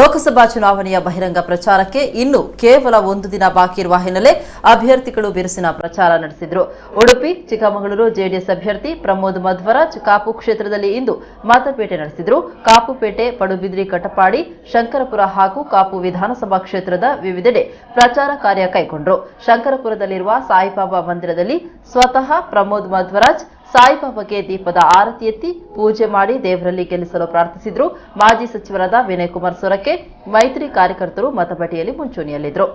ಲೋಕಸಭಾ ಚುನಾವಣೆಯ ಬಹಿರಂಗ ಪ್ರಚಾರಕ್ಕೆ ಇನ್ನು ಕೇವಲ ಒಂದು ದಿನ ಬಾಕಿ ಇರುವ ಹಿನ್ನೆಲೆ ಅಭ್ಯರ್ಥಿಗಳು ಬಿರುಸಿನ ಪ್ರಚಾರ ನಡೆಸಿದರು. ಉಡುಪಿ, ಚಿಕ್ಕಮಗಳೂರು ಜೆಡಿಎಸ್ ಅಭ್ಯರ್ಥಿ ಪ್ರಮೋದ್ ಮಧ್ವರಾಜ್ ಕಾಪು ಕ್ಷೇತ್ರದಲ್ಲಿ ಇಂದು ಮತಪೇಟೆ ನಡೆಸಿದರು. ಕಾಪುಪೇಟೆ, ಪಡುಬಿದ್ರಿ, ಕಟಪಾಡಿ, ಶಂಕರಪುರ ಹಾಗೂ ಕಾಪು ವಿಧಾನಸಭಾ ಕ್ಷೇತ್ರದ ವಿವಿಧೆಡೆ ಪ್ರಚಾರ ಕಾರ್ಯ ಕೈಗೊಂಡರು. ಶಂಕರಪುರದಲ್ಲಿರುವ ಸಾಯಿಬಾಬಾ ಮಂದಿರದಲ್ಲಿ ಸ್ವತಃ ಪ್ರಮೋದ್ ಮಧ್ವರಾಜ್ ಸಾಯಿಬಾಬಾಗೆ ದೀಪದ ಆರತಿ ಎತ್ತಿ ಪೂಜೆ ಮಾಡಿ ದೇವರಲ್ಲಿ ಗೆಲ್ಲಿಸಲು ಪ್ರಾರ್ಥಿಸಿದ್ರು. ಮಾಜಿ ಸಚಿವರಾದ ವಿನಯ್ ಕುಮಾರ್ ಸೊರಕೆ, ಮೈತ್ರಿ ಕಾರ್ಯಕರ್ತರು ಮತಪಟ್ಟಿಯಲ್ಲಿ ಮುಂಚೂಣಿಯಲ್ಲಿದ್ದರು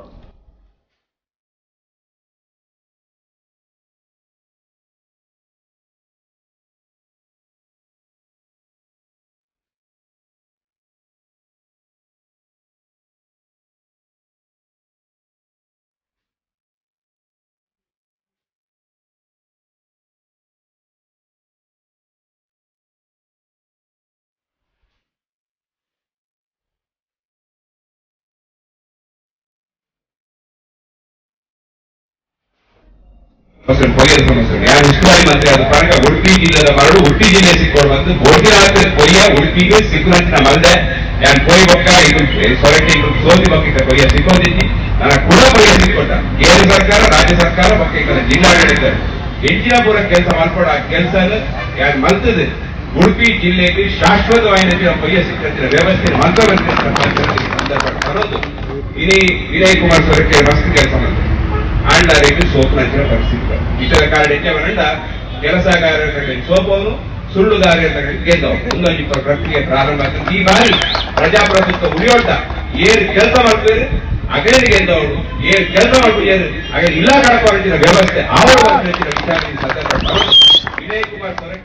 ಸಮಸ್ಯೆ ಪೊಯ್ಯದ ಸಮಸ್ಯೆ ಯಾರು ಉಸ್ತುವಾರಿ ಮಂತ್ರಿ ಆದ ಕಾರಣ ಉಡುಪಿ ಜಿಲ್ಲೆದ ಮರಳು ಉಡುಪಿ ಜಿಲ್ಲೆ ಸಿಕ್ಕೊಡುವಂತ ಗೋಟಿರಾತ್ರಿ ಪೊಯ್ಯ ಉಡುಪಿಗೆ ಸಿಕ್ಕುನಂಚಿನ ಮಲ್ದೆ ಯಾನ್ ಪೊಯ್ ಬೊಕ್ಕ ಇದು ಸೊರಕೆ ಇದು ಸೋತಿ ಬೊಕ್ಕ ಪೊಯ್ಯ ಸಿಕ್ಕೋದಿತ್ತಿ ನನ್ನ ಕೂಡ ಪೊಯ್ಯ ಸಿಕ್ಕೊಟ್ಟ ಕೇಂದ್ರ ಸರ್ಕಾರ ರಾಜ್ಯ ಸರ್ಕಾರ ಬೊಕ್ಕ ಈಗ ಜಿಲ್ಲಾಡಳಿತ ಹೆಚ್ಚಿನ ಪೂರ ಕೆಲಸ ಮಾಡ್ಕೊಡ ಆ ಕೆಲಸ ಯಾನ್ ಮಲ್ತದೆ ಉಡುಪಿ ಜಿಲ್ಲೆಗೆ ಶಾಶ್ವತವಾದ ಪೊಯ್ಯ ಸಿಕ್ಕಂತಿನ ವ್ಯವಸ್ಥೆ ಮಂತ್ರವಂತಿನ ಸಂದರ್ಭ ತರೋದು ಇನಿ ವಿನಯ್ ಕುಮಾರ್ ಸೊರಕೆ ಮಸ್ತ್ ಕೆಲಸ ಮಾಡ್ತಾರೆ ಆಂಡಾರಿಗೆ ಸೋಪನಂಚಿನ ಪರಿಸ್ಥಿತಿ ಇತರ ಕಾರಣ ಅವನಂಡ ಕೆಲಸಗಾರರ ಸೋಪವನು ಸುಳ್ಳುಗಾರರ ಗೆದ್ದವು ಇಬ್ಬರು ಪ್ರಕ್ರಿಯೆ ಪ್ರಾರಂಭ ಆಗ್ತದೆ ಈ ಬಾರಿ ಪ್ರಜಾಪ್ರಭುತ್ವ ಉಳಿಯೋಟ ಏನ್ ಕೆಲಸ ಮಾಡ್ತಾರೆ ಅಗಲಿ ಗೆದ್ದವರು ಏನ್ ಕೆಲಸ ಮಾಡ್ತೀವಿ ಏನು ಹಾಗೆ ಇಲ್ಲ ಕಾಲೇಜಿನ ವ್ಯವಸ್ಥೆ. ಆವಾಗ ಸಂದರ್ಭ ವಿನಯ್ ಕುಮಾರ್ ಸೊರಕೆ